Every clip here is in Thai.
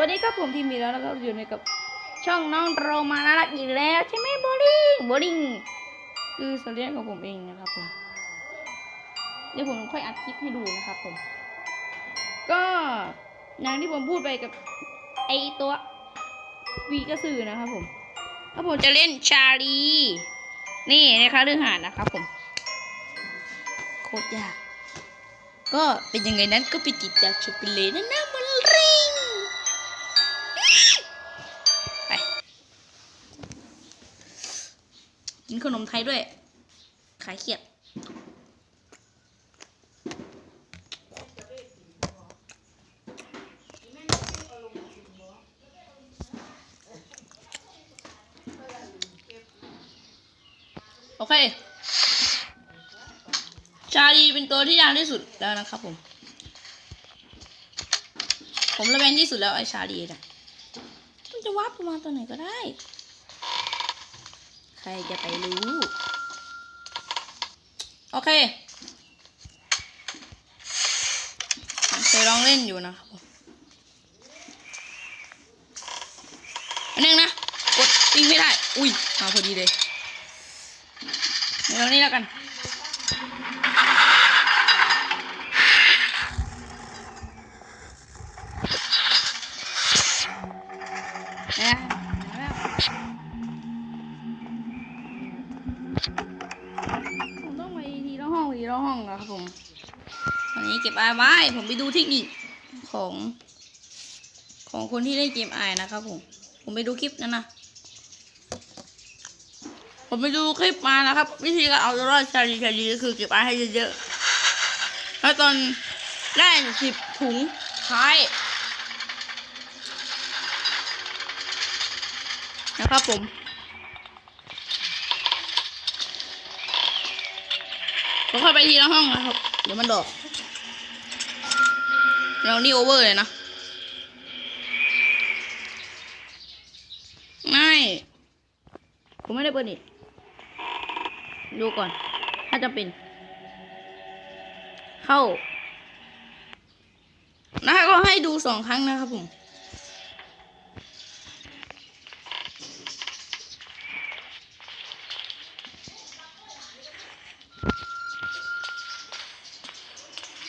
วัสดีครับผมทีมมีแล้วนะครับอยู่ในกับช่องน้องโรมาน่ารักอีกแล้วใช่ไหมโบลิ่งโบลิ่งคือสเลียงของผมเองนะครับผมเดี๋ยวผมค่อยอัดคลิปให้ดูนะครับผม ก็อย่างที่ผมพูดไปกับไอตัววีกระสือนะครับผมแล้วผมจะเล่นชาลีนี่นะคะเรื่องหาดนะครับผมโคตรยากก็เป็นยังไงนั้นก็ไปติดตามชมกันเลยนะนะ กินขนมไทยด้วย ขายเขียดโอเค ชาลีเป็นตัวที่ยากที่สุดแล้วนะครับผม ผมระแวงที่สุดแล้วไอ้ชาลีนะมันจะวับประมาณตัวไหนก็ได้ ครจะไปรู้ โอเคเคยลองเล่นอยู่นะครับอันนึงนะ กดปิ้งไม่ได้ อุ้ย มาพอดีเลยเดี๋ยวตรงนี้แล้วกัน ทีละห้องนะครับผมวันนี้เก็บไอไว้ ผมไปดูเทคนิคของ ของคนที่เล่นเกมอนะครับผม ผมไปดูคลิปนั้นนะ ผมไปดูคลิปมานะครับ วิธีการเอาตัวรอดชาลีชาลีก็คือเก็บไอให้เยอะๆ แล้วตอนได้สิบถุงท้ายนะครับผม ผมเข้าไปทีละห้องนะครับ เดี๋ยวมันดอก เรานี่โอเวอร์เลยนะ ไม่ ผมไม่ได้เปิดนี่ดูก่อน ถ้าจะเป็น เข้า นะคะก็ให้ดูสองครั้งนะครับผม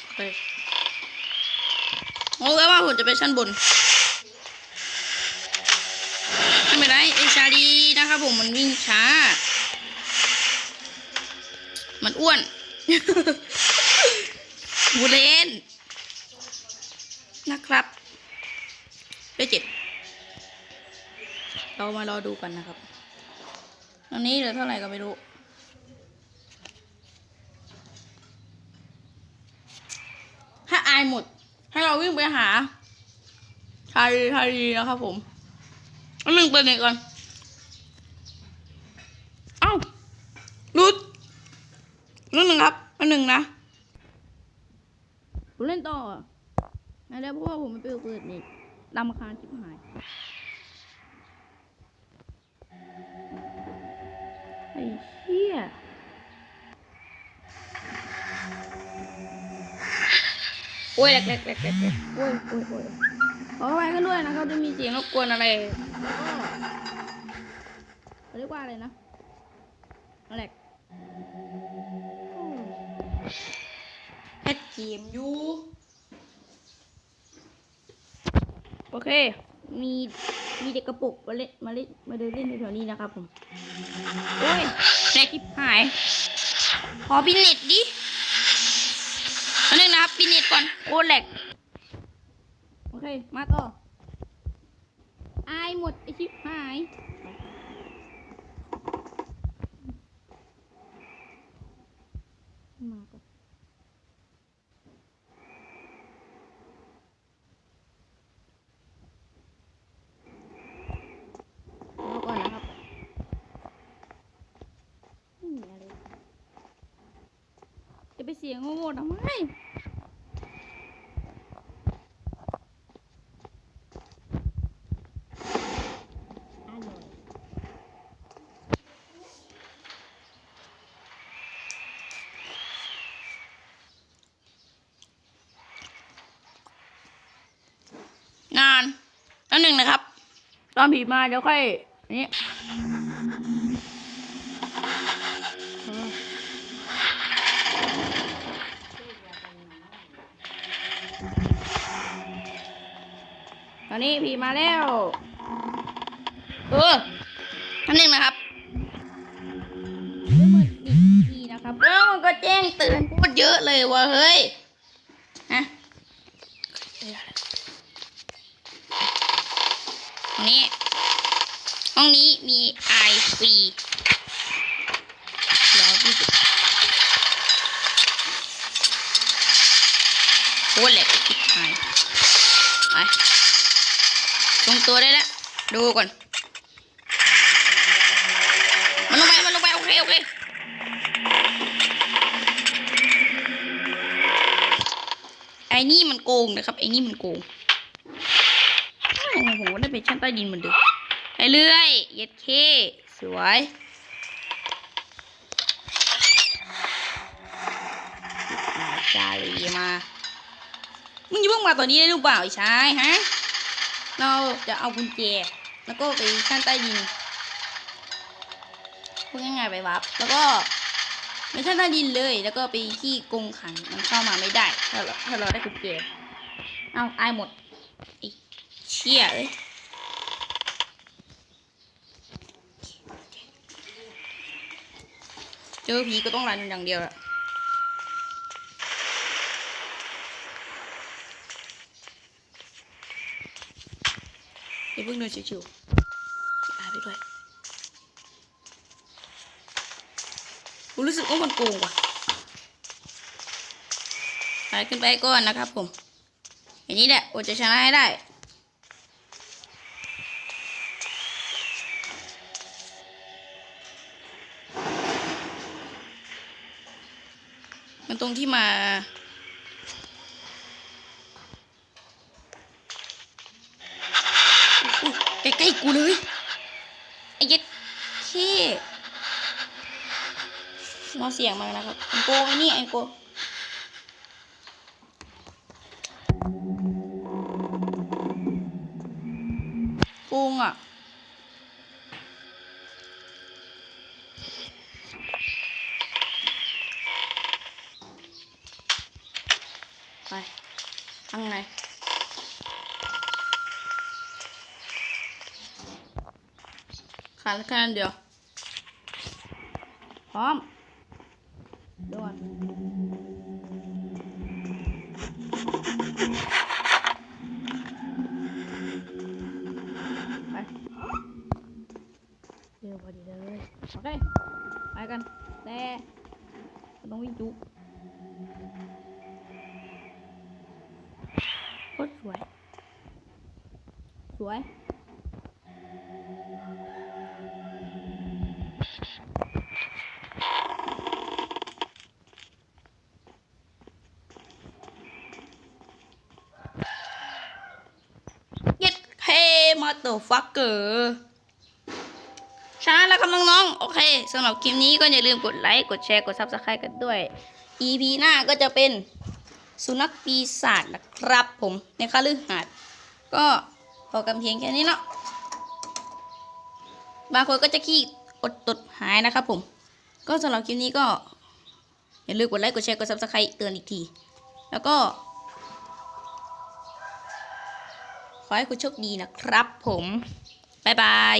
โอเคโอ้แล้วว่าผม จะไปชั้นบนไม่เป็นไรไอชาดีนะครับผมมันวิ่งช้า มันอ้วนบูเลนนะครับได้เจ็บเรามารอดูกันนะครับตอนนี้เหลือเท่าไหร่ก็ไม่รู้ถ้าอายหมด ให้เราวิ่งไปหา ชาลีชาลีนะครับผมอันหนึ่งเปิดเน็ตก่อน เอ้ารุดรุ่นหนึ่งครับ อันหนึ่งนะ ผมเล่นต่ออะนะแล้วเพราะว่าผมไม่ไปเปิดเน็ตลำคาญชิบหายไอ้เหี้ยโอ้ยแหลกแหลกแหลกแหลกแหลกโอ้ยโอ้ยโอ้ย ขออภัยกันด้วยนะครับจะมีเสียงรบกวนอะไรแล้วก็เขาเรียกว่าอะไรนะแหลกแค่เกมอยู่โอเค มีมีเด็กกระปุกมาเล่นมาเล่นมาเดินเล่นแถวๆนี้นะครับผมโอ้ยแหลกทิบหาย ขอพินเน็ตดิอันนึงนะครับปิดเน็ตก่อนโคตรแหลก โอเคมาต่อ อายหมดไอชิบหาย มาก่อนรอก่อนนะครับไม่มีอะไรจะไปเสียงโง่ๆทำไม อร่อยงา นแล้วหนึ่งนะครับ ตอนผีมาเดี๋ยวค่อยนี่เออตอนนี้ผีมาแล้ว เอออันหนึ่งนะครับเรื่องมันอีกทีนะครับแล้วมันก็แจ้งเตือนพูดเยอะเลยว่าเฮ้ยฮะห้อง นี้ ห้องนี้มีไอฟรีแล้วที่สุดโคตรแหลกทิบหายไปตรงตัวได้แล้ว ดูก่อน มันลงไป มันลงไป โอเค โอเคไอ้นี่มันโกงนะครับ ไอ้นี่มันโกง อ้าวผมก็ได้เป็นชั้นใต้ดินเหมือนเดิมไปเรื่อยเย็ดเคสวยมาชาลีมามึงจะเพิ่งมาตอนนี้ได้หรือเปล่าไอ้ชายฮะ เราจะเอากุญแจ แล้วก็ไปชั้นใต้ดินพูดง่ายๆไปวับ แล้วก็ไม่ใช่ใต้ดินเลย แล้วก็ไปที่กรงขัง มันเข้ามาไม่ได้ ถ้าเราถ้าเราได้กุญแจ เอาอายหมดอ้เชี่ยเอ้ยเจอผีก็ต้องรันอย่างเดียวละอย่าเพิ่งเดินชิวๆตายไปด้วยกูรู้สึกว่ามันโกงว่ะไปขึ้นไปก่อนนะครับผม อย่างนี้แหละโอจะชนะให้ได้ มันตรงที่มาใกล้ๆกูเลยไอ้เย็ดเท่รอเสียงมานะครับไอโกไอ้นี่ไอโกโก ไปทางไหนขาดแค่นั้นเดียว พร้อมด่วนไปเร็วพอดีเลย โอเค ไปกัน แต่ต้องวิ่งจุ สวยเย็ดเฮมาเตอร์ฟักเกอร์ชนะแล้วครับน้องๆ โอเคสำหรับคลิปนี้ก็อย่าลืมกดไลค์ กดแชร์ กดซับสไครต์กันด้วย EP หน้าก็จะเป็นสุนัขปีศาจนะครับผม ในคาลือหาดก็ อกันเพียงแค่นี้เนาะบางคนก็จะขี้อดตดหายนะครับผม ก็สำหรับคลิปนี้ก็ อย่าลืมกดไลค์กดแชร์กดซับสไครต์เตือนอีกที แล้วก็ ขอให้คุณโชคดีนะครับผม บ๊ายบาย